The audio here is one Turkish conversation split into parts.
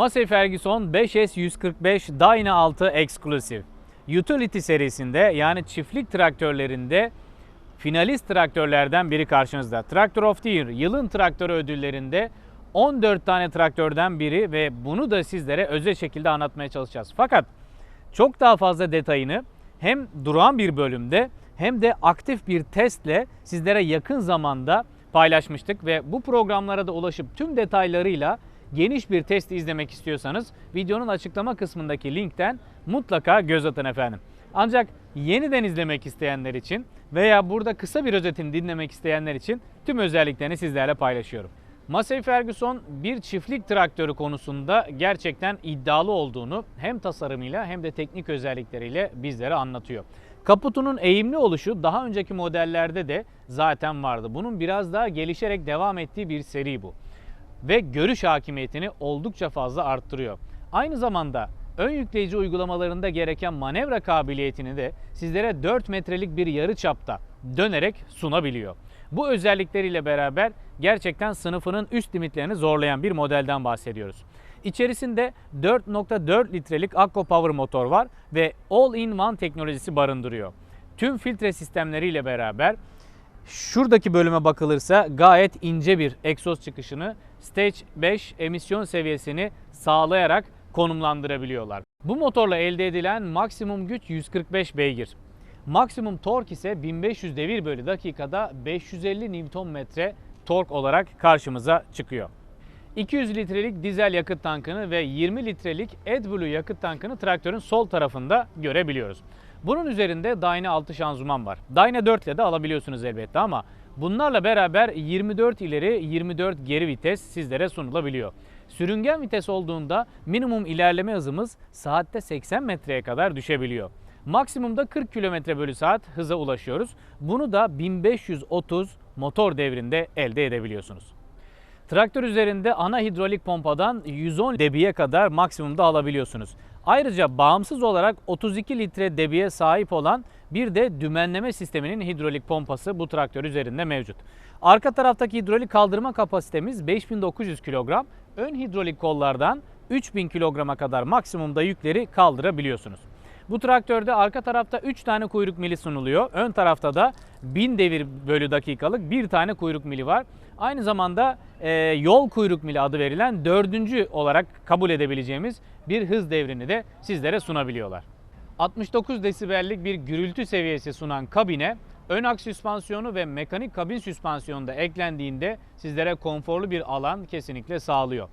Massey Ferguson 5S145 Dyna 6 Exclusive. Utility serisinde yani çiftlik traktörlerinde finalist traktörlerden biri karşınızda. Tractor of the Year yılın traktörü ödüllerinde 14 tane traktörden biri ve bunu da sizlere özel şekilde anlatmaya çalışacağız. Fakat çok daha fazla detayını hem durağan bir bölümde hem de aktif bir testle sizlere yakın zamanda paylaşmıştık ve bu programlara da ulaşıp tüm detaylarıyla geniş bir testi izlemek istiyorsanız videonun açıklama kısmındaki linkten mutlaka göz atın efendim. Ancak yeniden izlemek isteyenler için veya burada kısa bir özetini dinlemek isteyenler için tüm özelliklerini sizlerle paylaşıyorum. Massey Ferguson bir çiftlik traktörü konusunda gerçekten iddialı olduğunu hem tasarımıyla hem de teknik özellikleriyle bizlere anlatıyor. Kaputunun eğimli oluşu daha önceki modellerde de zaten vardı. Bunun biraz daha gelişerek devam ettiği bir seri bu. Ve görüş hakimiyetini oldukça fazla arttırıyor. Aynı zamanda ön yükleyici uygulamalarında gereken manevra kabiliyetini de sizlere 4 metrelik bir yarı çapta dönerek sunabiliyor. Bu özellikleriyle beraber gerçekten sınıfının üst limitlerini zorlayan bir modelden bahsediyoruz. İçerisinde 4.4 litrelik Akko Power motor var ve All-in-One teknolojisi barındırıyor. Tüm filtre sistemleriyle beraber şuradaki bölüme bakılırsa gayet ince bir egzoz çıkışını Stage 5 emisyon seviyesini sağlayarak konumlandırabiliyorlar. Bu motorla elde edilen maksimum güç 145 beygir. Maksimum tork ise 1500 devir bölü dakikada 550 Nm tork olarak karşımıza çıkıyor. 200 litrelik dizel yakıt tankını ve 20 litrelik AdBlue yakıt tankını traktörün sol tarafında görebiliyoruz. Bunun üzerinde Dyna 6 şanzıman var. Dyna 4 ile de alabiliyorsunuz elbette ama bunlarla beraber 24 ileri 24 geri vites sizlere sunulabiliyor. Sürüngen vites olduğunda minimum ilerleme hızımız saatte 80 metreye kadar düşebiliyor. Maksimumda 40 km bölü saat hıza ulaşıyoruz. Bunu da 1530 motor devrinde elde edebiliyorsunuz. Traktör üzerinde ana hidrolik pompadan 110 debiye kadar maksimumda alabiliyorsunuz. Ayrıca bağımsız olarak 32 litre debiye sahip olan bir de dümenleme sisteminin hidrolik pompası bu traktör üzerinde mevcut. Arka taraftaki hidrolik kaldırma kapasitemiz 5900 kilogram. Ön hidrolik kollardan 3000 kilograma kadar maksimumda yükleri kaldırabiliyorsunuz. Bu traktörde arka tarafta 3 tane kuyruk mili sunuluyor. Ön tarafta da 1000 devir bölü dakikalık bir tane kuyruk mili var. Aynı zamanda e, yol kuyruk mili adı verilen dördüncü olarak kabul edebileceğimiz bir hız devrini de sizlere sunabiliyorlar. 69 desibellik bir gürültü seviyesi sunan kabine ön aks süspansiyonu ve mekanik kabin süspansiyonu da eklendiğinde sizlere konforlu bir alan kesinlikle sağlıyor.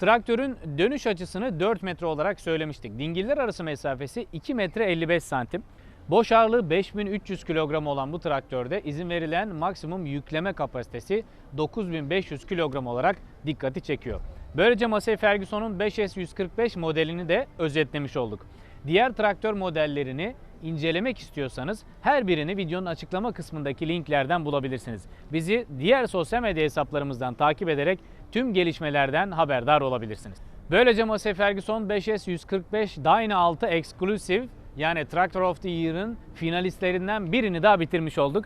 Traktörün dönüş açısını 4 metre olarak söylemiştik. Dingiller arası mesafesi 2 metre 55 santim. Boş ağırlığı 5300 kilogram olan bu traktörde izin verilen maksimum yükleme kapasitesi 9500 kilogram olarak dikkati çekiyor. Böylece Massey Ferguson'un 5S145 modelini de özetlemiş olduk. Diğer traktör modellerini incelemek istiyorsanız her birini videonun açıklama kısmındaki linklerden bulabilirsiniz. Bizi diğer sosyal medya hesaplarımızdan takip ederek tüm gelişmelerden haberdar olabilirsiniz. Böylece Massey Ferguson 5S145 Dyna 6 Exclusive yani Tractor of the Year'ın finalistlerinden birini daha bitirmiş olduk.